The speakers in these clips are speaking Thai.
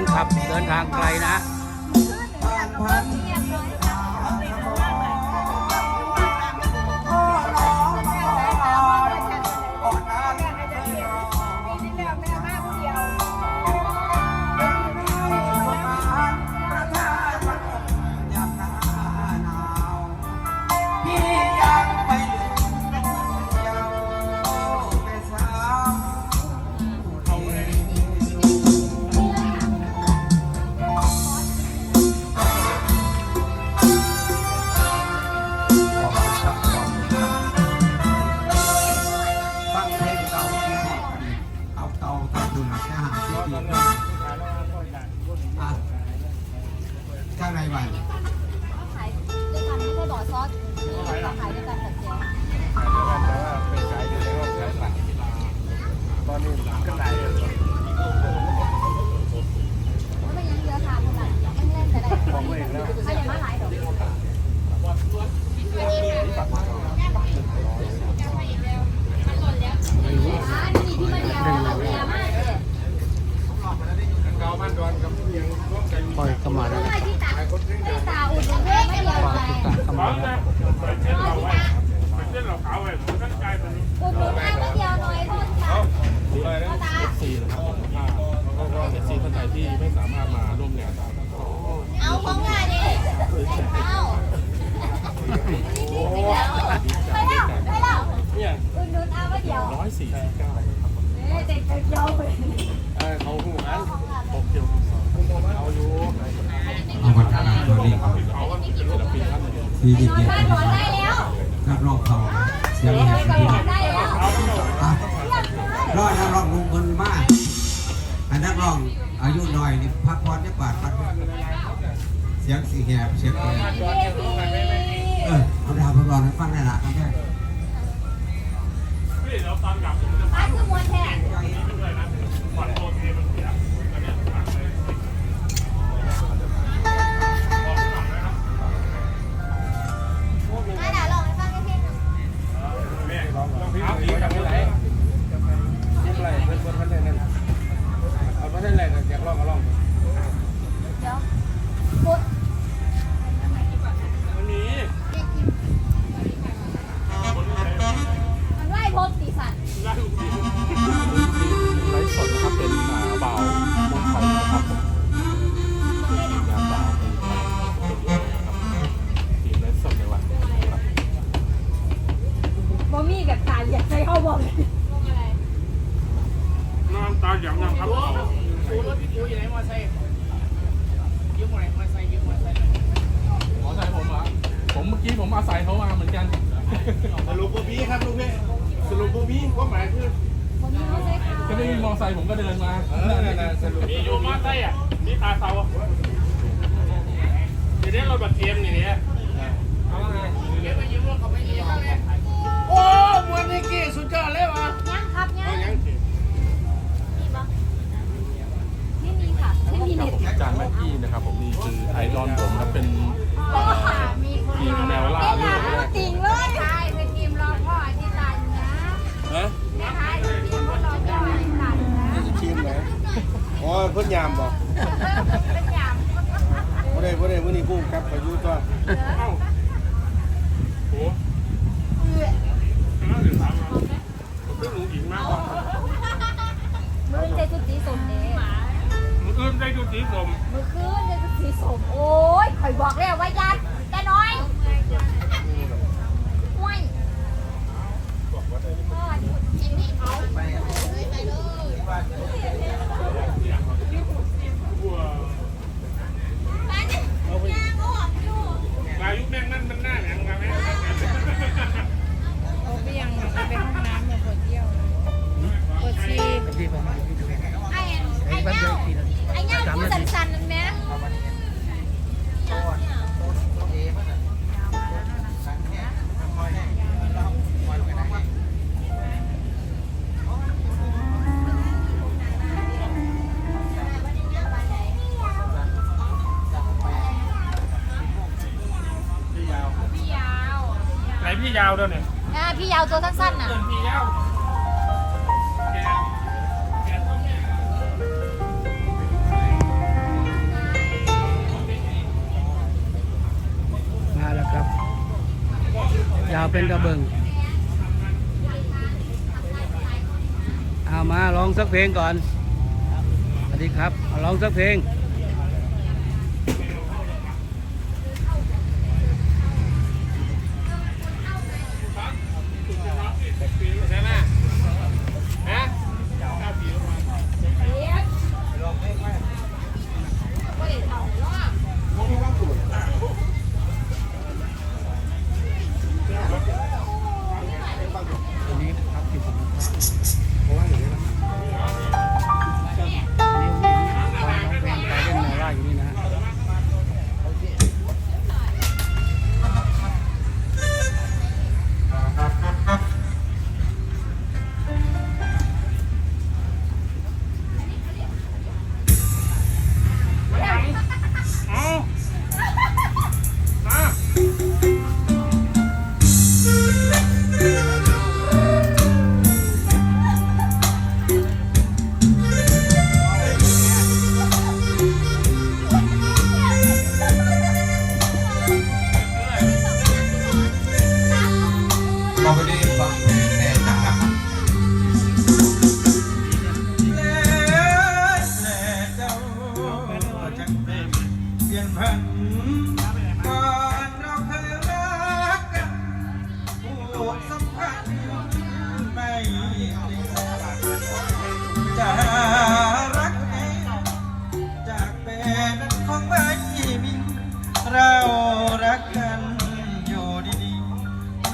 นคลับเดินทางไกลนะ เข้ามาแล้วนะไม่ที่ตาที่ตาอุ่นเลยไม่เดียวฝากใจติดตามเข้ามาแล้วเส้นเราไว้เส้นเราขาวไว้มันก็กลายเป็นอุ่นหนุนให้ไม่เดียวหน่อยพ่นตาพ่นตาซีนะครับผมแล้วก็เอฟซีท่านใดที่ไม่สามารถมาร่วมงานได้ก็เอาของงานดิเอาไปแล้วไปแล้วเนี่ยอุ่นหนุนเอาไม่เดียวร้อยสี่สิบเก้าครับผมเอ๊ะเด็กจะยาวไปเออเขาหูนั้นโตเกียวเอาอยู่ เอาวัฒนธรรมตัวนี้ เขาว่าเป็นศิลปิน ท่านหนึ่งที่ดิบนอนเด็ดบ้านถอนได้แล้วนักร้องเขาเสียงเด็กเหี่ยก็ที่ถอนได้แล้วอะรอดนักร้องลุงคนมากอันนักร้องอายุน้อยนี่พักผ่อนจะบาดพักเสียงสีแหบเสียงแหบเย้พี่เออเอาดาวพักร้องให้ฟังได้ละครับแม่พี่เราตอนกลับบ้านคือมวนแท้ กี้ผมอาศัยเขามาเหมือนกัน สรุปปูพี่ครับลูกพี่สรุปปูพี่ก็หมายคือผมมีไม่ใช่ค่ะก็ไม่มีมอไซค์ผมก็เดินมาเออนั่นน่ะสรุปมีอยู่มอไซค์อะมีตาเสาเดี๋ยวนี้เราบัตรเทียมนี่เนี่ยเอา เพิ่นยามบ่เป็นอย่างบ่ได้บ่ได้มื้อนี้กุ้งครับไปอยู่ตัวเอ้าโอ้เอื้อนั่นหรือสามเราผมเป็นหนูหญิงมากกว่ามือเจจุดสีสมเนี่ยมืออื่นได้ดูสีผมมือคืนเจจุดสีสมโอ้ยข่อยบอกแล้วว่ายัดแต่น้อยห่วยพ่อนี่จิ้มนี่เอาไป ยาวด้วยเนี่ยพี่ยาวตัวสั้นๆน่ะมาแล้วครับ ยาวเป็นกระเบื้องเอามาลองสักเพลงก่อนสวัสดีครับลองสักเพลง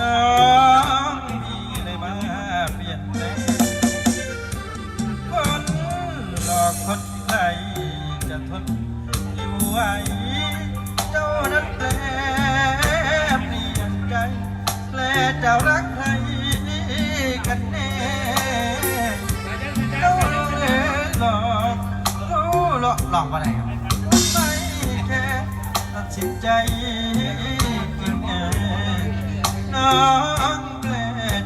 น้องมีเลยมาเปลี่ยนแปลงคนหลอกคนใครจะทนอยู่ไหวเจ้านั้นแปลเปลี่ยนใจแปลเจะรักใครกันแน่เจ้าเลยหลอกรู้หลอกหลอกอะไรครับไม่แค่ตัดสินใจ องแปล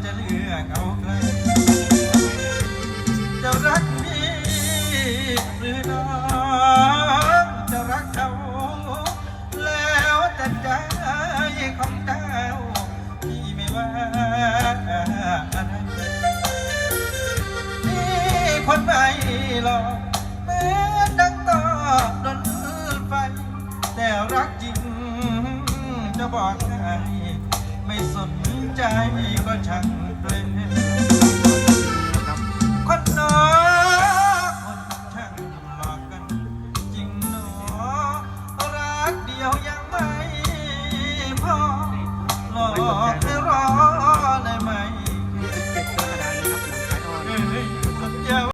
จะเลือกเอาใครจะรักพี่หรือน้องจะรักเขาแล้วแต่ใจของเจ้าพี่ไม่ว่าอะไรพี่คนไม่หลอกเหมือนดังต่อดนไฟแต่รักจริงจะบอกให้ ไม่สนใจก็ช่าง